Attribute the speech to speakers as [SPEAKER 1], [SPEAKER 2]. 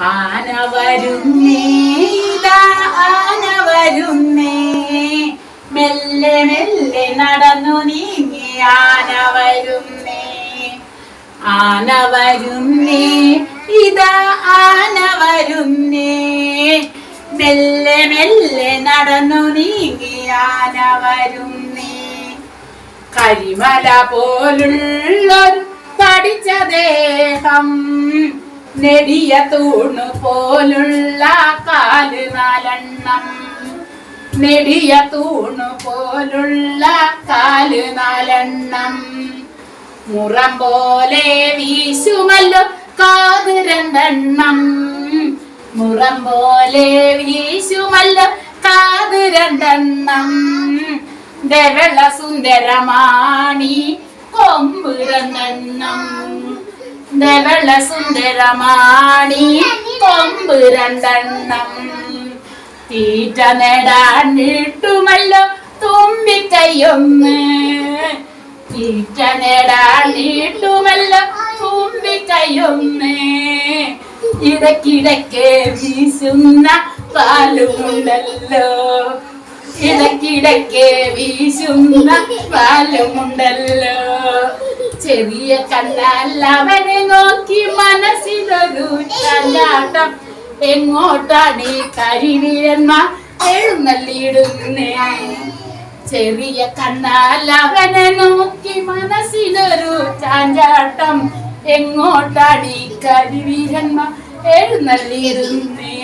[SPEAKER 1] ആന വരുന്നേ ആന വരുന്നേ മെല്ലെ മെല്ലെ നടന്നു നീങ്ങി ആന വരുന്നേ ആന വരുന്നേ ഇതാ ആന വരുന്നേ മെല്ലെ മെല്ലെ നടന്നു നീങ്ങി ആന വരുന്നേ കരിമല പോലുള്ളൊരു തടിച്ച ദേഹം നെടിയ തൂണു പോലുള്ള കാൽ നാലെണ്ണം. നെടിയ തൂണു പോലുള്ള കാൽ നാലെണ്ണം. മുറം പോലെ വീശുമല്ലോ കാത് രണ്ടെണ്ണം. മുറം പോലെ വീശുമല്ലോ കാത് രണ്ടെണ്ണം. ദേവള സുന്ദരമാണി കൊമ്പ് രണ്ടെണ്ണം. ദേവള സുന്ദരമാണി. കൊമ്പ് രണ്ടെണ്ണം. തീറ്റ നേടാൻ നീട്ടുമല്ലോ തുമ്പിക്കൈയൊന്ന്. തീറ്റ നേടാൻ നീട്ടുമല്ലോ തുമ്പിക്കൈയൊന്ന്. ഇടക്കിടക്ക് വീശുന്ന പാലുമുണ്ടല്ലോ. ഇടക്കിടക്ക് വീശുന്ന പാലുമുണ്ടല്ലോ. ചെറിയ അവനെ നോക്കി മനസ്സിലൊരു കല്ലാട്ടം. എങ്ങോട്ടാണ് കരിവീരന്മാർ എഴുന്നള്ളിയിടുന്നേ? ചെറിയ കണ്ണാൽ അവനെ നോക്കി മനസ്സിലൊരു ചാഞ്ചാട്ടം. എങ്ങോട്ടാണ് കരിവീരന്മാർ എഴുന്നള്ളിയിടുന്നേ?